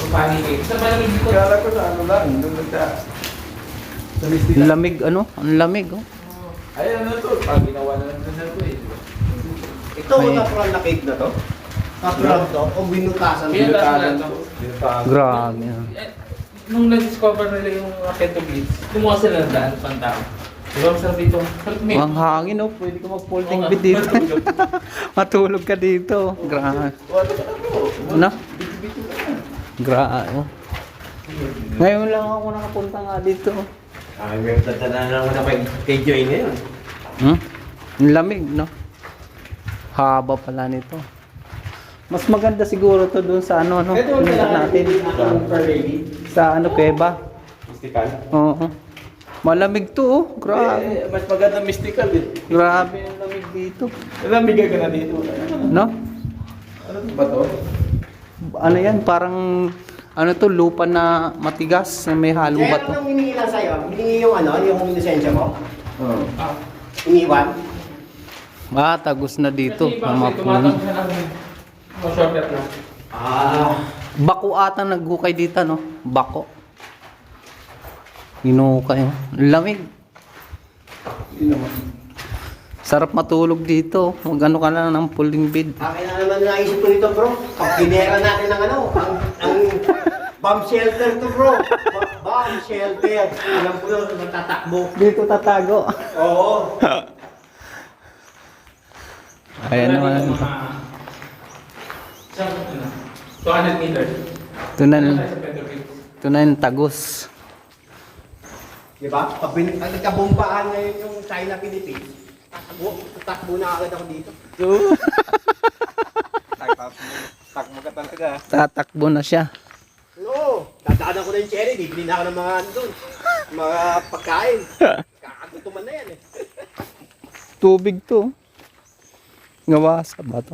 Kayo. Sa malamig dito. Kala ko sa ano lang, doon nagka... Sa Mistika. Ang lamig ano? Ang lamig oh. Ay, ano to? Pag ginawa na lang sa ko eh. Ito, May- natural na cake na to? Natural to? O binutasan? Kaya- Binutasan to. Binutasan. Grabe. ah. Eh, nung nag-discover nila yung Raketo Blitz, kumuha sila ng daan pang tao. Diba masarap dito? Sarap may... Ang hangin oh. Pwede ka mag-folding Oo bed nga. dito. Matulog ka dito. Grabe. Wala ka na bro. Ano? Grabe oh. Ngayon lang ako nakapunta nga dito. Ay, may tatanda na naman na kay, kay Joy ngayon. Hmm? Ang lamig, no? Haba pala nito. Mas maganda siguro to doon sa ano, ano, punta natin. Sa ano, Cueva. Mystical? Oo. Malamig to, oh. Grabe. Eh, mas maganda mystical eh. Grabe ang lamig dito. Nalamigan ka na dito. No? Ano ba to? Ano yan? Parang, ano to, lupa na matigas na may halong Kaya bato. anong hiningi lang sa'yo? Hiningi yung ano, yung lisensya mo? Oo. Ah. Iniwan? Ah, tagos na dito. Kasi mga kasi puno. siya ng mga shortcut na. Ah. Bako ata naghukay dito, no? Bako. Oh. Lamig. Yun naman. Sarap matulog dito. Mag ano ka lang ng pulling bed. Akin na naman naisip ko nito bro. Pag pinera natin ng ano, ang, ang bomb shelter to bro. Ba- Bomb shelter. Alam ko yun, natatakbo. Dito tatago. Oo. Ayan naman. mga... Saan ko na? 200 meters. Na, tayo sa Pedro na yung tagos. Di ba? Pag bin, ang nagkabumpaan ngayon yung China Tatakbo, tatakbo na agad ako dito. Takbo ka talaga. Tatakbo na siya. Oo, dadaanan ko na yung cherry, bibili na ako ng mga ano doon, mga pagkain. Kakagutuman na yan eh. Tubig to. Ngawa sa bato.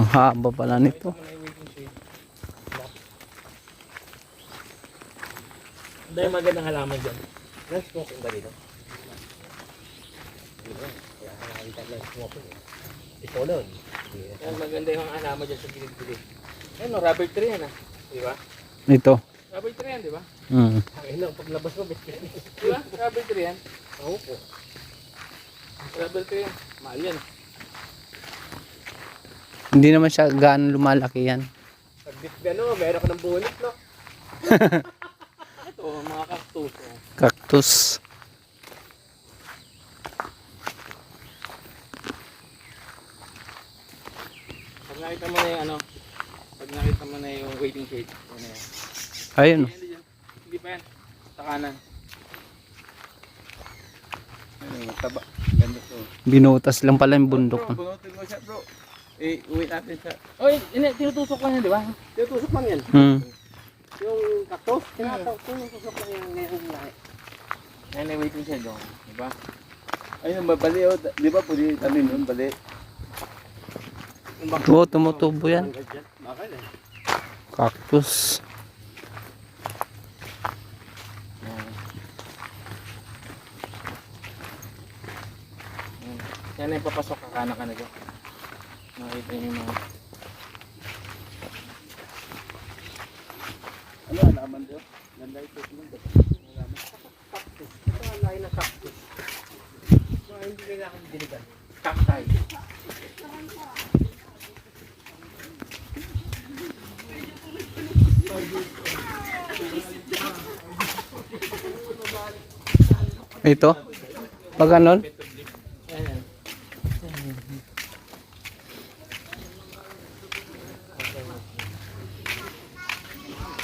Ang haba pala nito. Ang dahil magandang halaman dyan. Nice smoking ba dito? Ito nun. Yan, maganda yung halaman dyan sa gilid-gilid. Ayun, no, rubber tree yan ah. Di ba? Ito. Rubber tree yan, di ba? Mm. Ang ina, paglabas mo, bitkin. Di ba? Rubber tree yan. Oo po. Rubber tree yan. Mahal yan. Hindi naman siya gaano lumalaki yan. Pag gano, meron ka ng bunit, no? Ito, mga cactus. Oh. Cactus. Pag nakita mo na yung ano, pag nakita mo na yung waiting shade, ano yan. Ayun. Hindi, hindi, hindi pa yan. Sa kanan. Ano, taba. Ganda to. Binutas lang pala yung bundok. Bro, bunutin mo siya bro. Eh, uwi natin siya. Oy, hindi, tinutusok lang yan, di ba? Tinutusok lang yan. Hmm. Yung cactus, tinutusok lang yung ngayon lahi. Yan yung waiting shade, oh. Di ba? Ayun, mabali oh. Di ba pwede kami nun, bali? Oo, tumutubo yan. Bakit eh? Cactus. Yan na yung papasok ka kanan ka na dyan. Nakita niyo mga... Ano, alaman doon? Ganda ito. Alaman. Cactus. Ito ang lahi ng cactus. Mga hindi kailangan diligan. Cacti. Ito. Pag ganon.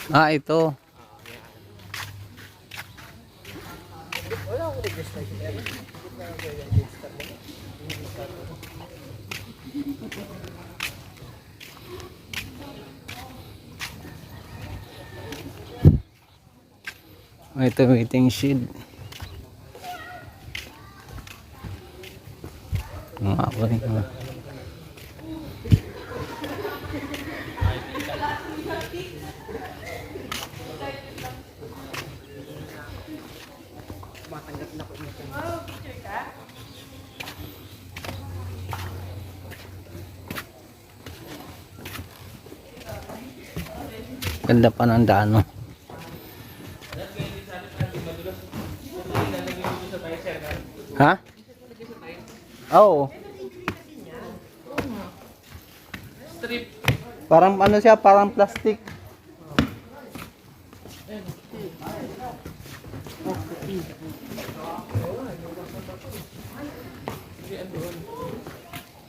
Ah, ito. Ah, Ito waiting shed. Mga ako rin. Ganda pa ng daan, no? Ha? Oo. Strip. Parang ano siya, parang plastic.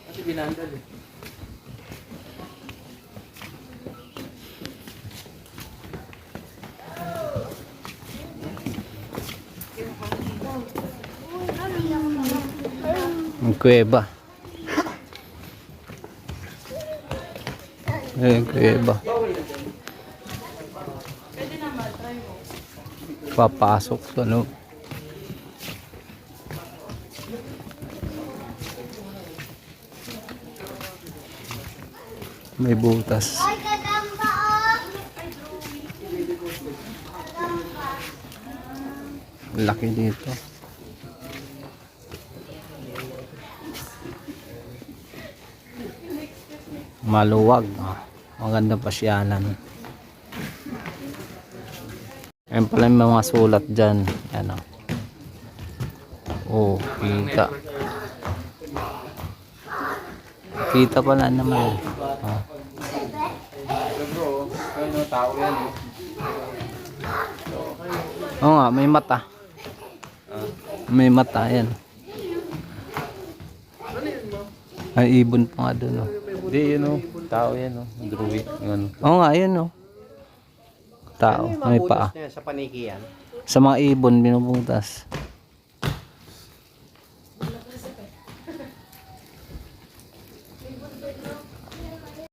Kasi binandal eh. Ang kuweba. Ayun, kuweba. Papasok sa loob. May butas. Laki dito. Maluwag. Oh, maganda pasyalan. Ayan pala yung mga sulat dyan. Yan o. Oh, kita. Kita pala naman. Oh. Bro, ano tao yan eh. Oo nga, may mata. May mata, yan. Ay, ibon pa nga doon. Oh. Hindi, yun o. Tao yan o. Druid. Ano. Oo nga, yun oh. Tao, Ano may paa. sa panikian? Sa mga ibon, binubutas.